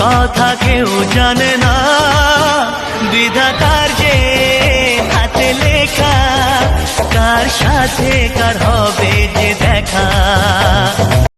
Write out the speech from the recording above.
কথা কেউ জানে না। বিধাতার যে হাতে লেখা কার সাথে কার হবে যে